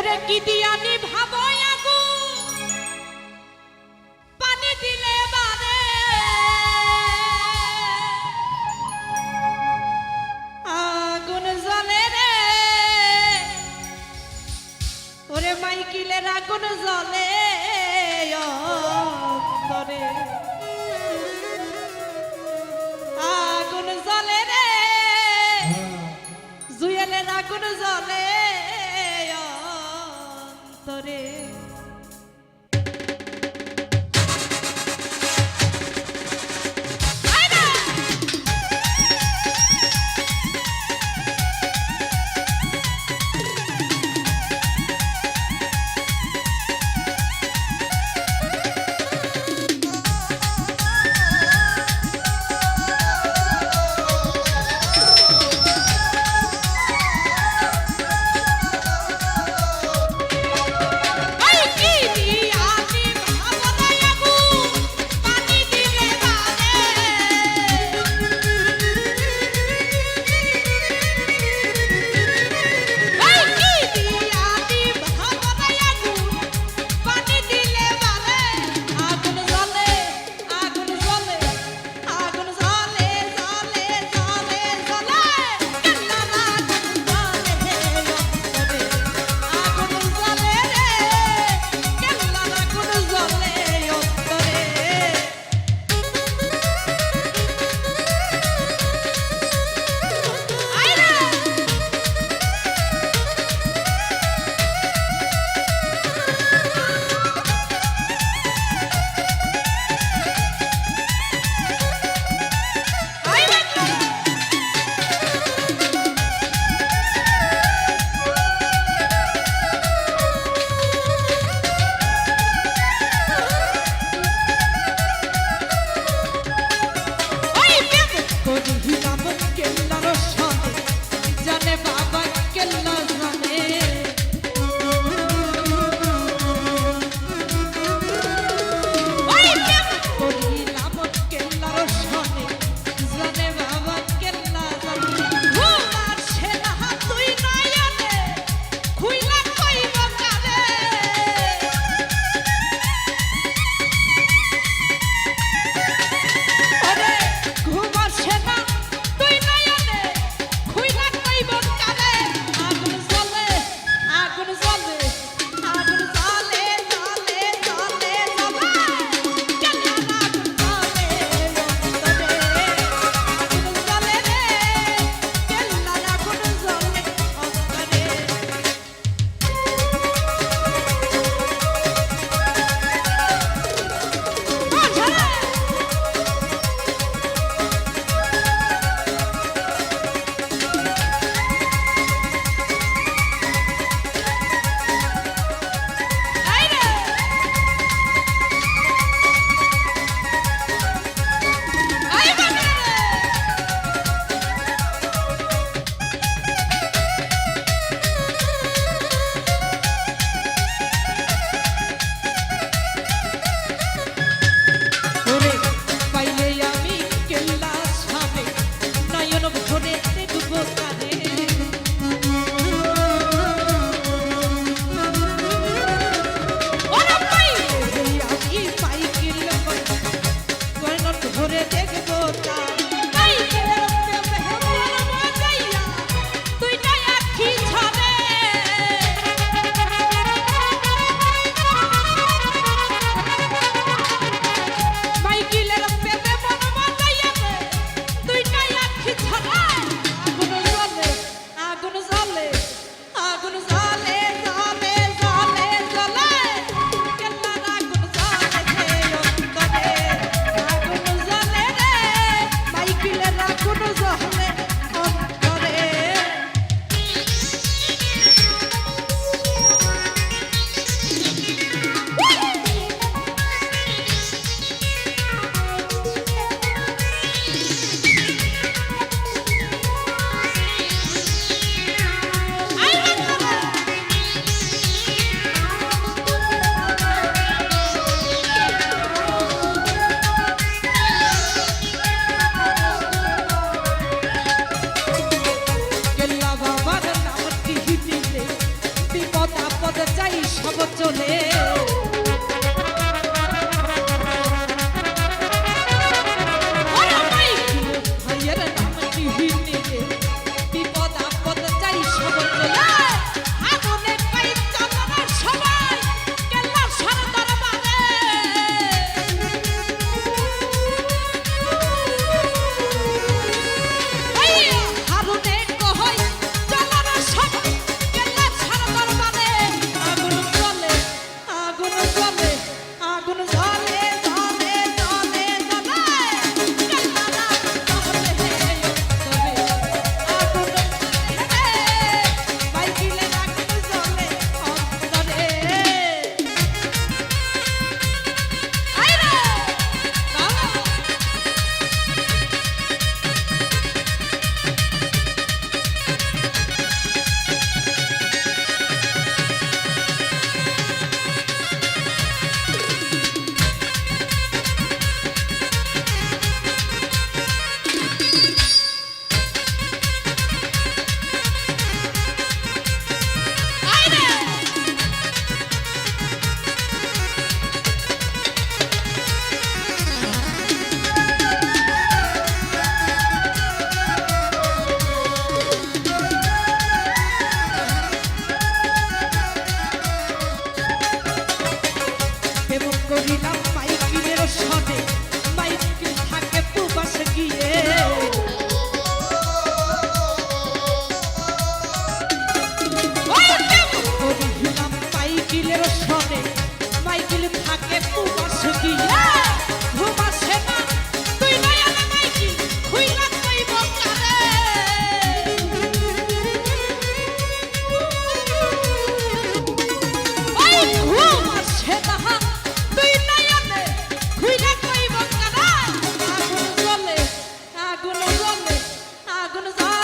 ওরে কি দিয়া নিভাব আগু? পানি দিলে বারে। আগুন জলে রে। ওরে মাইকিলে আগুন জলে অন্তরে। আগুন জলে রে। জুয়েলের আগুন জলে অন্তরে সব চলে আগুন